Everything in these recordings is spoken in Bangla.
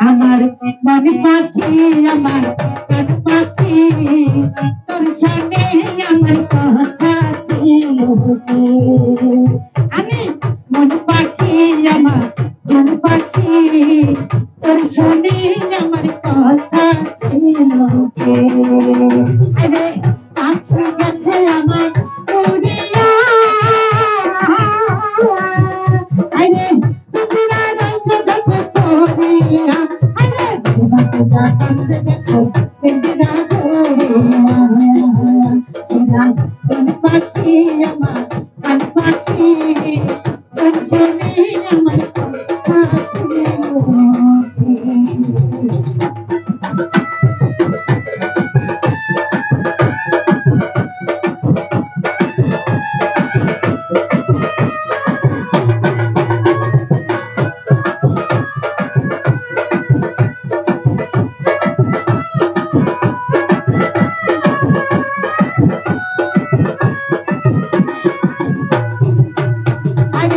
আমার মনে পাখি আমার মন পাখি তোর সামনে আমার কথা আমি মন পাখি আমার है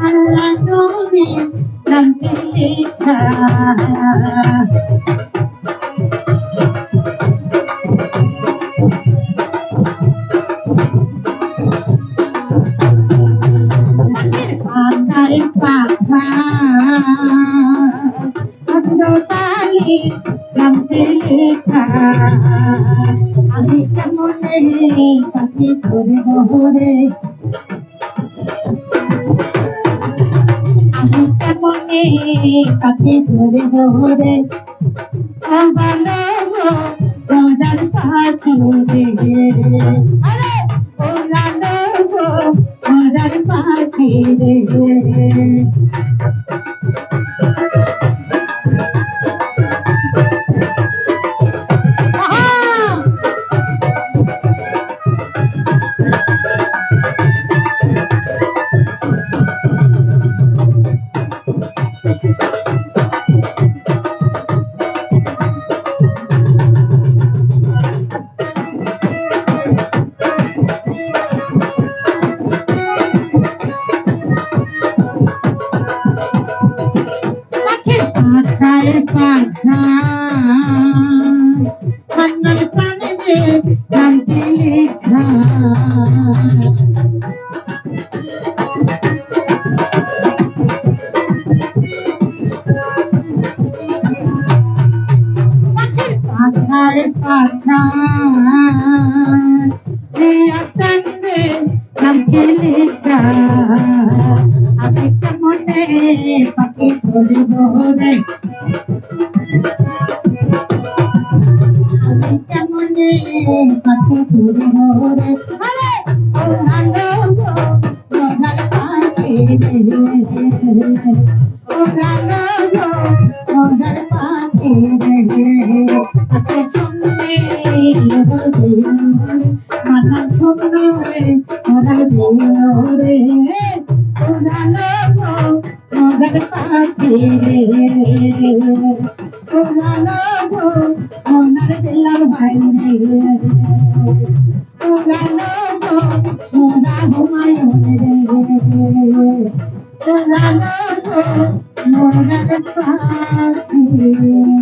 আল্লাহ পাখা অন্ধকারে নামটি আমি কেমনে তাকে ধরে বহরে আমি কেমনে তাকে ধরে বহরে ভালো গদার পাখি রে আরে ওরা লোক গদার পাখি রে পাতায় পাখা কান্নার প্রাণে যে গানটি লেখা পাখা এই আকান্দে কেমনে পাখি ধরিব আরে ও ভালো পাখি গো মজার পাখি মানা শুনবে ওরা রে ও ভালো গো মজার পাখি রে গো মনার দিলাম ভাই রে ও মোরা হুমায়ুন রে। ও ভালো গো মনার পাখি। রে